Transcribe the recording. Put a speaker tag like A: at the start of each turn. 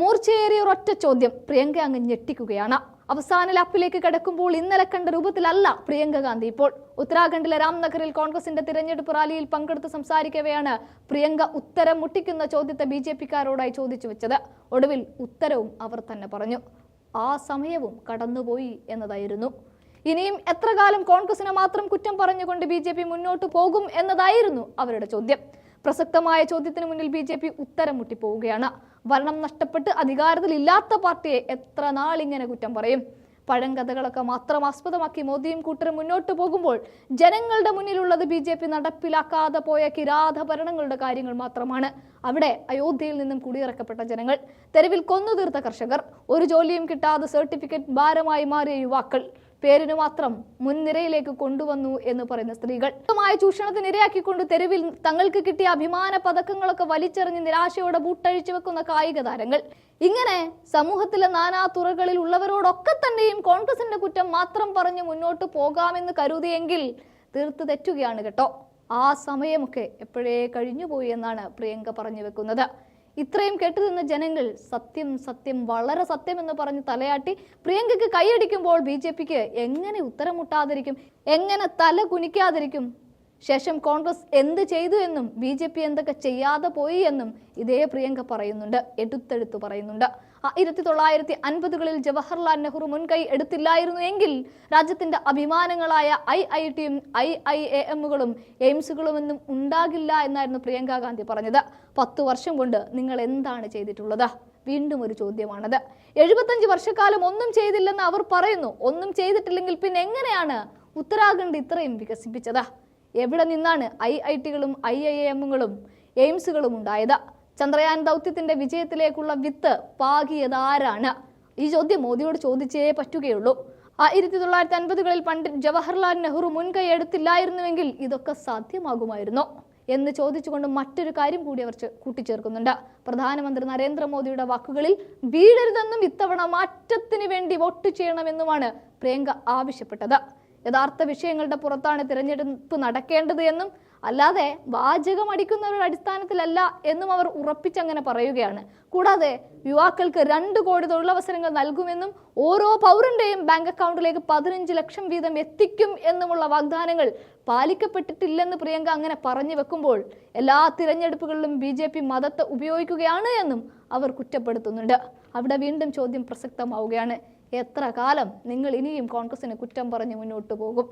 A: മൂർച്ചയേറിയ ഒരൊറ്റ ചോദ്യം പ്രിയങ്ക അങ്ങ് ഞെട്ടിക്കുകയാണ്. അവസാന ലാപ്പിലേക്ക് കിടക്കുമ്പോൾ ഇന്നലെ കണ്ട രൂപത്തിലല്ല പ്രിയങ്ക ഗാന്ധി. ഇപ്പോൾ ഉത്തരാഖണ്ഡിലെ രാംനഗറിൽ കോൺഗ്രസിന്റെ തിരഞ്ഞെടുപ്പ് റാലിയിൽ പങ്കെടുത്ത് സംസാരിക്കവെയാണ് പ്രിയങ്ക ഉത്തരം മുട്ടിക്കുന്ന ചോദ്യത്തെ ബി ചോദിച്ചു വെച്ചത്. ഒടുവിൽ ഉത്തരവും അവർ തന്നെ പറഞ്ഞു. ആ സമയവും കടന്നുപോയി എന്നതായിരുന്നു. ഇനിയും എത്ര കാലം കോൺഗ്രസിനെ മാത്രം കുറ്റം പറഞ്ഞുകൊണ്ട് ബി മുന്നോട്ട് പോകും എന്നതായിരുന്നു അവരുടെ ചോദ്യം. പ്രസക്തമായ ചോദ്യത്തിന് മുന്നിൽ ബി ഉത്തരം മുട്ടിപ്പോവുകയാണ്. ഭരണം നഷ്ടപ്പെട്ട് അധികാരത്തിൽ ഇല്ലാത്ത പാർട്ടിയെ എത്ര നാളിങ്ങനെ കുറ്റം പറയും? പഴങ്കഥകളൊക്കെ മാത്രം ആസ്പദമാക്കി മോദിയും കൂട്ടരും മുന്നോട്ട് പോകുമ്പോൾ ജനങ്ങളുടെ മുന്നിലുള്ളത് ബി ജെ പി നടപ്പിലാക്കാതെ പോയ കിരാത ഭരണങ്ങളുടെ കാര്യങ്ങൾ മാത്രമാണ്. അവിടെ അയോധ്യയിൽ നിന്നും കുടിയിറക്കപ്പെട്ട ജനങ്ങൾ. തെരുവിൽ കൊന്നു തീർത്ത കർഷകർ. ഒരു ജോലിയും കിട്ടാതെ സർട്ടിഫിക്കറ്റ് ഭാരമായി മാറിയ യുവാക്കൾ. പേരിന് മാത്രം മുൻനിരയിലേക്ക് കൊണ്ടുവന്നു എന്ന് പറയുന്ന സ്ത്രീകൾ. ശക്തമായ ചൂഷണത്തിന് ഇരയാക്കിക്കൊണ്ട് തെരുവിൽ തങ്ങൾക്ക് കിട്ടിയ അഭിമാന പതക്കങ്ങളൊക്കെ വലിച്ചെറിഞ്ഞ് നിരാശയോടെ ബൂട്ടഴിച്ചു വെക്കുന്ന കായിക താരങ്ങൾ. ഇങ്ങനെ സമൂഹത്തിലെ നാനാ തുറകളിൽ ഉള്ളവരോടൊക്കെ തന്നെയും കോൺഗ്രസിന്റെ കുറ്റം മാത്രം പറഞ്ഞ് മുന്നോട്ട് പോകാമെന്ന് കരുതിയെങ്കിൽ തീർത്ത് തെറ്റുകയാണ് കേട്ടോ. ആ സമയമൊക്കെ എപ്പോഴേ കഴിഞ്ഞുപോയി എന്നാണ് പ്രിയങ്ക പറഞ്ഞു വെക്കുന്നത്. ഇത്രയും കേട്ടു കേട്ടുനിന്ന ജനങ്ങൾ സത്യം സത്യം വളരെ സത്യം എന്ന് പറഞ്ഞ് തലയാട്ടി പ്രിയങ്കയ്ക്ക് കൈയടിക്കുമ്പോൾ ബി ജെ പിക്ക് എങ്ങനെ ഉത്തരം മുട്ടാതിരിക്കും? എങ്ങനെ തല കുനിക്കാതിരിക്കും? ശേഷം കോൺഗ്രസ് എന്ത് ചെയ്തു എന്നും ബി ജെ പി എന്തൊക്കെ ചെയ്യാതെ പോയി എന്നും ഇതേ പ്രിയങ്ക പറയുന്നുണ്ട് എടുത്തെടുത്ത് പറയുന്നുണ്ട്. ആയിരത്തി തൊള്ളായിരത്തി അൻപതുകളിൽ ജവഹർലാൽ നെഹ്റു മുൻകൈ എടുത്തില്ലായിരുന്നു എങ്കിൽ രാജ്യത്തിന്റെ അഭിമാനങ്ങളായ ഐ ഐ ടിയും ഐ ഐ എ എമ്മുകളും എയിംസുകളും ഒന്നും ഉണ്ടാകില്ല എന്നായിരുന്നു പ്രിയങ്ക ഗാന്ധി പറഞ്ഞത്. പത്തു വർഷം കൊണ്ട് നിങ്ങൾ എന്താണ് ചെയ്തിട്ടുള്ളത്? വീണ്ടും ഒരു ചോദ്യമാണത്. എഴുപത്തഞ്ച് വർഷക്കാലം ഒന്നും ചെയ്തില്ലെന്ന് അവർ പറയുന്നു. ഒന്നും ചെയ്തിട്ടില്ലെങ്കിൽ പിന്നെ എങ്ങനെയാണ് ഉത്തരാഖണ്ഡ് ഇത്രയും വികസിപ്പിച്ചത്? എവിടെ നിന്നാണ് ഐ ഐ ടികളും ഐ ഐ എമ്മുകളും എയിംസുകളും ഉണ്ടായത്? ചന്ദ്രയാൻ ദൗത്യത്തിന്റെ വിജയത്തിലേക്കുള്ള വിത്ത് പാകിയതാരാണ്? ഈ ചോദ്യം മോദിയോട് ചോദിച്ചേ പറ്റുകയുള്ളൂ. ആയിരത്തി തൊള്ളായിരത്തി അൻപതുകളിൽ പണ്ഡിറ്റ് ജവഹർലാൽ നെഹ്റു മുൻകൈ എടുത്തില്ലായിരുന്നുവെങ്കിൽ ഇതൊക്കെ സാധ്യമാകുമായിരുന്നോ? എന്ന് ചോദിച്ചുകൊണ്ട് മറ്റൊരു കാര്യം കൂടി അവർ കൂട്ടിച്ചേർക്കുന്നുണ്ട്. പ്രധാനമന്ത്രി നരേന്ദ്രമോദിയുടെ വാക്കുകളിൽ വീഴരുതെന്നും ഇത്തവണ മാറ്റത്തിന് വേണ്ടി വോട്ട് ചെയ്യണമെന്നുമാണ് പ്രിയങ്ക ആവശ്യപ്പെട്ടത്. യഥാർത്ഥ വിഷയങ്ങളുടെ പുറത്താണ് തിരഞ്ഞെടുപ്പ് നടക്കേണ്ടത് എന്നും അല്ലാതെ വാചകം അടിക്കുന്നവരുടെ അടിസ്ഥാനത്തിലല്ല എന്നും അവർ ഉറപ്പിച്ചങ്ങനെ പറയുകയാണ്. കൂടാതെ യുവാക്കൾക്ക് രണ്ട് കോടി തൊഴിലവസരങ്ങൾ നൽകുമെന്നും ഓരോ പൗരന്റെയും ബാങ്ക് അക്കൗണ്ടിലേക്ക് പതിനഞ്ച് ലക്ഷം വീതം എത്തിക്കും എന്നുമുള്ള വാഗ്ദാനങ്ങൾ പാലിക്കപ്പെട്ടിട്ടില്ലെന്ന് പ്രിയങ്ക അങ്ങനെ പറഞ്ഞു വെക്കുമ്പോൾ എല്ലാ തിരഞ്ഞെടുപ്പുകളിലും ബി ജെ പി മതത്തെ ഉപയോഗിക്കുകയാണ് എന്നും അവർ കുറ്റപ്പെടുത്തുന്നുണ്ട്. അവിടെ വീണ്ടും ചോദ്യം പ്രസക്തമാവുകയാണ്. എത്ര കാലം നിങ്ങൾ ഇനിയും കോൺഗ്രസിന് കുറ്റം പറഞ്ഞ് മുന്നോട്ട് പോകും?